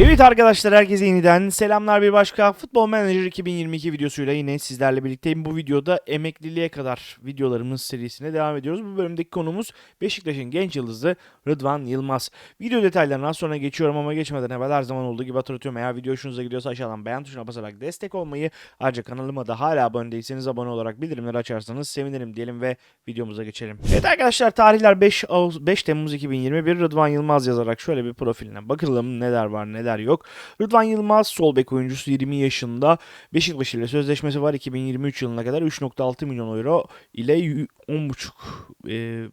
Evet arkadaşlar herkese yeniden selamlar bir başka Futbol Manager 2022 videosuyla yine sizlerle birlikteyim. Bu videoda emekliliğe kadar videolarımız serisine devam ediyoruz. Bu bölümdeki konumuz Beşiktaş'ın genç yıldızı Rıdvan Yılmaz. Video detaylarına sonra geçiyorum ama geçmeden evvel her zaman olduğu gibi hatırlatıyorum. Eğer video hoşunuza gidiyorsa aşağıdan beğen tuşuna basarak destek olmayı ayrıca kanalıma da hala abone değilseniz abone olarak bildirimleri açarsanız sevinirim diyelim ve videomuza geçelim. Evet arkadaşlar tarihler 5, Ağustos, 5 Temmuz 2021 Rıdvan Yılmaz yazarak şöyle bir profiline bakalım neler var neler yok. Rıdvan Yılmaz sol bek oyuncusu 20 yaşında Beşiktaş ile sözleşmesi var 2023 yılına kadar 3.6 milyon euro ile y- 10.5 e,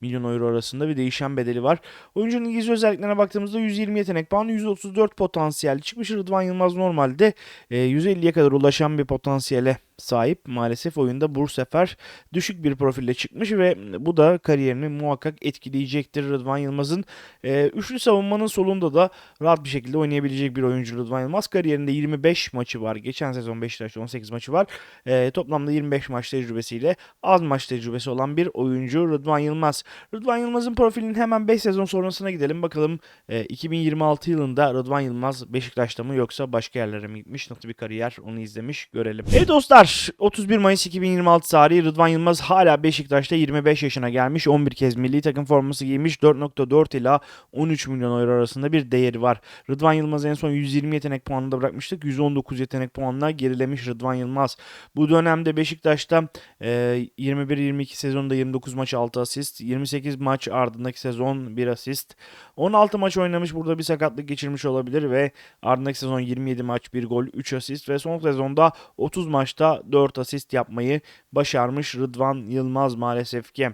milyon euro arasında bir değişen bedeli var. Oyuncunun İngilizce özelliklerine baktığımızda 120 yetenek puanı, 134 potansiyel çıkmış. Rıdvan Yılmaz normalde e, 150'ye kadar ulaşan bir potansiyele sahip. Maalesef oyunda bu sefer düşük bir profille çıkmış ve bu da kariyerini muhakkak etkileyecektir Rıdvan Yılmaz'ın. E, üçlü savunmanın solunda da rahat bir şekilde oynayabilecek bir oyuncu Rıdvan Yılmaz. Kariyerinde 25 maçı var. Geçen sezon Beşiktaş'ta 18 maçı var. E, toplamda 25 maç tecrübesiyle az maç tecrübesi olan bir oyuncu Rıdvan Yılmaz. Rıdvan Yılmaz'ın profilinin hemen 5 sezon sonrasına gidelim. Bakalım e, 2026 yılında Rıdvan Yılmaz Beşiktaş'ta mı yoksa başka yerlere mi gitmiş? Nasıl bir kariyer onu izlemiş görelim. Evet dostlar 31 Mayıs 2026 tarihi Rıdvan Yılmaz hala Beşiktaş'ta 25 yaşına gelmiş. 11 kez milli takım forması giymiş. 4.4 ila 13 milyon euro arasında bir değeri var. Rıdvan Yılmaz en son 120 yetenek puanında bırakmıştık. 119 yetenek puanla gerilemiş Rıdvan Yılmaz. Bu dönemde Beşiktaş'ta e, 21-22 sezonunda 29 maç 6 asist. 28 maç ardındaki sezon 1 asist. 16 maç oynamış burada bir sakatlık geçirmiş olabilir ve ardındaki sezon 27 maç 1 gol 3 asist ve son sezonda 30 maçta 4 asist yapmayı başarmış Rıdvan Yılmaz maalesef ki.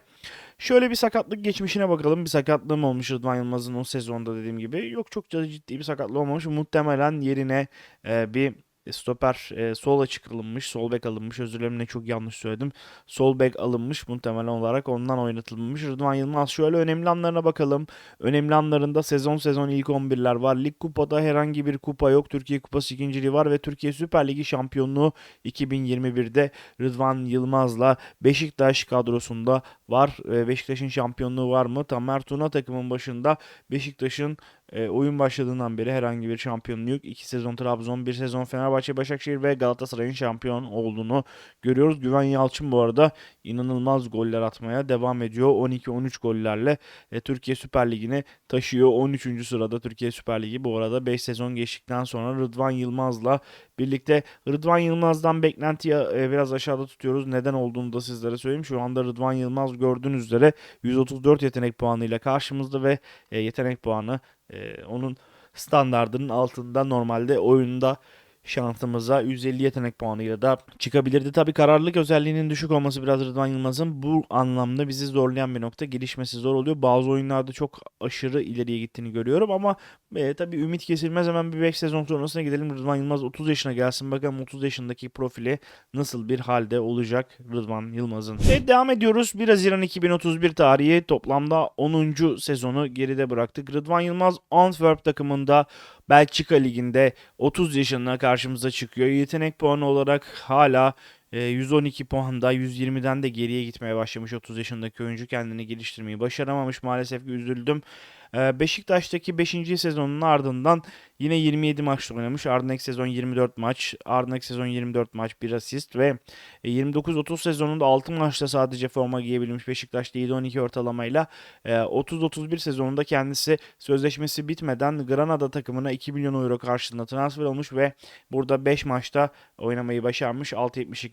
Şöyle bir sakatlık geçmişine bakalım. Bir sakatlığı mı olmuş Rıdvan Yılmaz'ın o sezonda dediğim gibi. Yok çok ciddi bir sakatlığı olmamış. Muhtemelen yerine e, bir stoper e, sol açık alınmış. Sol bek alınmış. Özür dilerim ne çok yanlış söyledim. Sol bek alınmış muhtemelen olarak ondan oynatılmış. Rıdvan Yılmaz şöyle önemli anlarına bakalım. Önemli anlarında sezon sezon ilk 11'ler var. Lig kupada herhangi bir kupa yok. Türkiye Kupası ikinciliği var ve Türkiye Süper Ligi şampiyonluğu 2021'de Rıdvan Yılmaz'la Beşiktaş kadrosunda var. E, Beşiktaş'ın şampiyonluğu var mı? Tamer Tuna takımın başında Beşiktaş'ın e, oyun başladığından beri herhangi bir şampiyonluğu yok. 2 sezon Trabzon, 1 sezon Fenerbahçe, Başakşehir ve Galatasaray'ın şampiyon olduğunu görüyoruz. Güven Yalçın bu arada inanılmaz goller atmaya devam ediyor. 12-13 gollerle e, Türkiye Süper Ligi'ni taşıyor. 13. sırada Türkiye Süper Ligi. Bu arada 5 sezon geçtikten sonra Rıdvan Yılmaz'la birlikte Rıdvan Yılmaz'dan beklentiyi e, biraz aşağıda tutuyoruz. Neden olduğunu da sizlere söyleyeyim. Şu anda Rıdvan Yılmaz gördüğünüz üzere 134 yetenek puanıyla karşımızda ve e, yetenek puanı e, onun standardının altında normalde oyunda şansımıza 150 yetenek puanıyla da çıkabilirdi. Tabii kararlılık özelliğinin düşük olması biraz Rıdvan Yılmaz'ın bu anlamda bizi zorlayan bir nokta. Gelişmesi zor oluyor. Bazı oyunlarda çok aşırı ileriye gittiğini görüyorum ama e, tabii ümit kesilmez. Hemen bir 5 sezon sonrasına gidelim. Rıdvan Yılmaz 30 yaşına gelsin. Bakalım 30 yaşındaki profili nasıl bir halde olacak Rıdvan Yılmaz'ın. Evet devam ediyoruz. 1 Haziran 2031 tarihi toplamda 10. sezonu geride bıraktık. Rıdvan Yılmaz Antwerp takımında Belçika Ligi'nde 30 yaşında karşımıza çıkıyor. Yetenek puanı olarak hala 112 puanda 120'den de geriye gitmeye başlamış 30 yaşındaki oyuncu kendini geliştirmeyi başaramamış maalesef üzüldüm. E, Beşiktaş'taki 5. sezonun ardından yine 27 maç oynamış. Ardındaki sezon 24 maç, ardındaki sezon 24 maç, 1 asist ve e, 29-30 sezonunda 6 maçta sadece forma giyebilmiş Beşiktaş'ta 7-12 ortalamayla e, 30-31 sezonunda kendisi sözleşmesi bitmeden Granada takımına 2 milyon euro karşılığında transfer olmuş ve burada 5 maçta oynamayı başarmış.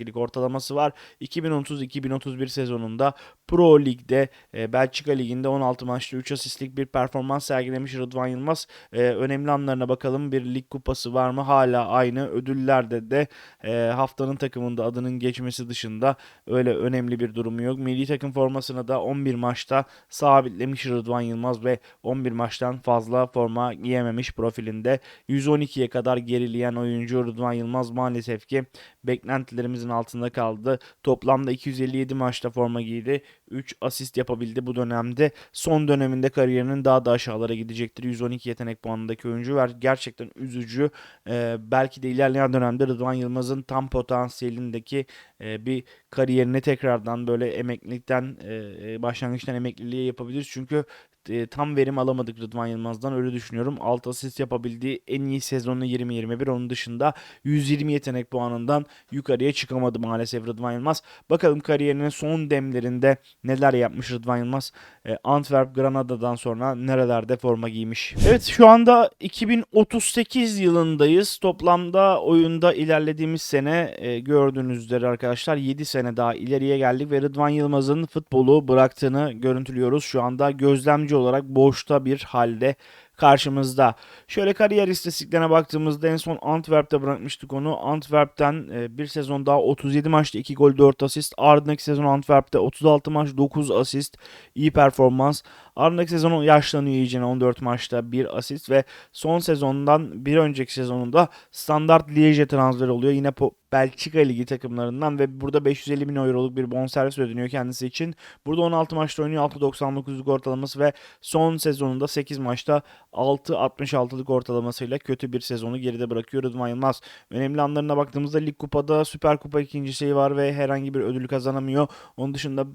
6.72'lik ortalaması var. 2030-2031 sezonunda Pro Lig'de e, Belçika Ligi'nde 16 maçta 3 asistlik bir performans sergilemiş Rıdvan Yılmaz. E, önemli anlarına bakalım. Bir lig kupası var mı? Hala aynı. Ödüllerde de e, haftanın takımında adının geçmesi dışında öyle önemli bir durumu yok. Milli takım formasını da 11 maçta sabitlemiş Rıdvan Yılmaz ve 11 maçtan fazla forma giyememiş profilinde. 112'ye kadar gerileyen oyuncu Rıdvan Yılmaz maalesef ki beklentilerimizin altında kaldı. Toplamda 257 maçta forma giydi. 3 asist yapabildi bu dönemde. Son döneminde kariyerinin daha da aşağılara gidecektir. 112 yetenek puanındaki oyuncu var. Gerçekten üzücü. Ee, belki de ilerleyen dönemde Rıdvan Yılmaz'ın tam potansiyelindeki e, bir kariyerini tekrardan böyle emeklilikten e, başlangıçtan emekliliğe yapabiliriz. Çünkü e, tam verim alamadık Rıdvan Yılmaz'dan öyle düşünüyorum. 6 asist yapabildiği en iyi sezonu 20-21 onun dışında 120 yetenek puanından yukarıya çıkamadı maalesef Rıdvan Yılmaz. Bakalım kariyerinin son demlerinde neler yapmış Rıdvan Yılmaz. E, Antwerp Granada'dan sonra nerelerde forma giymiş. Evet şu anda 2038 yılındayız. Toplamda oyunda ilerlediğimiz sene e, gördüğünüz üzere arkadaşlar 7 sene daha ileriye geldik ve Rıdvan Yılmaz'ın futbolu bıraktığını görüntülüyoruz. Şu anda gözlemci olarak boşta bir halde karşımızda. Şöyle kariyer istatistiklerine baktığımızda en son Antwerp'te bırakmıştık onu. Antwerp'ten e, bir sezon daha 37 maçta 2 gol 4 asist. Ardındaki sezon Antwerp'te 36 maç 9 asist. İyi performans. Ardındaki sezon yaşlanıyor iyice 14 maçta 1 asist ve son sezondan bir önceki sezonunda Standard Liège transfer oluyor. Yine Belçika Ligi takımlarından ve burada 550 bin euroluk bir bonservis ödeniyor kendisi için. Burada 16 maçta oynuyor 6.99'luk ortalaması ve son sezonunda 8 maçta 6.66'lık ortalamasıyla kötü bir sezonu geride bırakıyor Rıdvan Yılmaz. Önemli anlarına baktığımızda Lig Kupa'da Süper Kupa ikincisi var ve herhangi bir ödül kazanamıyor. Onun dışında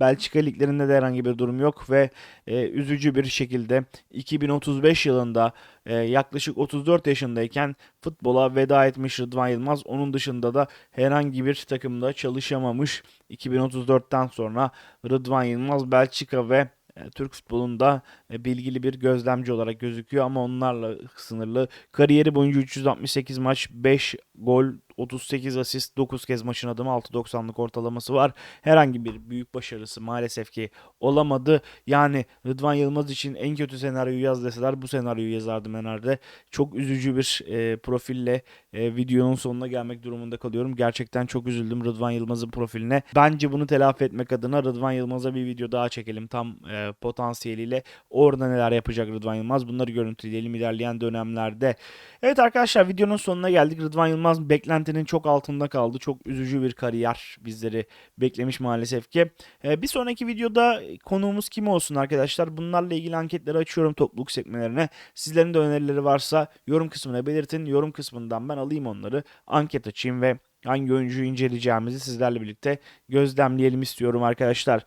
Belçika liglerinde de herhangi bir durum yok ve e, üzücü bir şekilde 2035 yılında e, yaklaşık 34 yaşındayken futbola veda etmiş Rıdvan Yılmaz. Onun dışında da herhangi bir takımda çalışamamış. 2034'ten sonra Rıdvan Yılmaz Belçika ve e, Türk futbolunda e, bilgili bir gözlemci olarak gözüküyor ama onlarla sınırlı. Kariyeri boyunca 368 maç, 5 gol, 38 asist, 9 kez maçın adımı 6.90'lık ortalaması var. Herhangi bir büyük başarısı maalesef ki olamadı. Yani Rıdvan Yılmaz için en kötü senaryoyu yaz deseler bu senaryoyu yazardım herhalde. Çok üzücü bir e, profille e, videonun sonuna gelmek durumunda kalıyorum. Gerçekten çok üzüldüm Rıdvan Yılmaz'ın profiline. Bence bunu telafi etmek adına Rıdvan Yılmaz'a bir video daha çekelim tam e, potansiyeliyle. Orada neler yapacak Rıdvan Yılmaz bunları görüntüleyelim ilerleyen dönemlerde. Evet arkadaşlar videonun sonuna geldik. Rıdvan Yılmaz beklentinin çok altında kaldı. Çok üzücü bir kariyer bizleri beklemiş maalesef ki. E, bir sonraki videoda konuğumuz kim olsun arkadaşlar? Bunlarla ilgili anketleri açıyorum topluluk sekmelerine. Sizlerin de önerileri varsa yorum kısmına belirtin. Yorum kısmından ben alayım onları. Anket açayım ve hangi oyuncuyu inceleyeceğimizi sizlerle birlikte gözlemleyelim istiyorum arkadaşlar.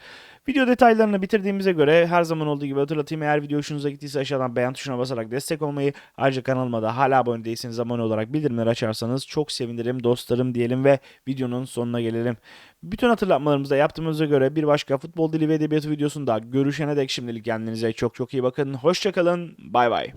Video detaylarını bitirdiğimize göre her zaman olduğu gibi hatırlatayım. Eğer video hoşunuza gittiyse aşağıdan beğen tuşuna basarak destek olmayı, ayrıca kanalıma da hala abone değilseniz abone olarak bildirimleri açarsanız çok sevinirim dostlarım diyelim ve videonun sonuna gelelim. Bütün hatırlatmalarımızı da yaptığımıza göre bir başka futbol dili ve edebiyatı videosunda görüşene dek şimdilik kendinize çok çok iyi bakın. Hoşçakalın. Bay bay.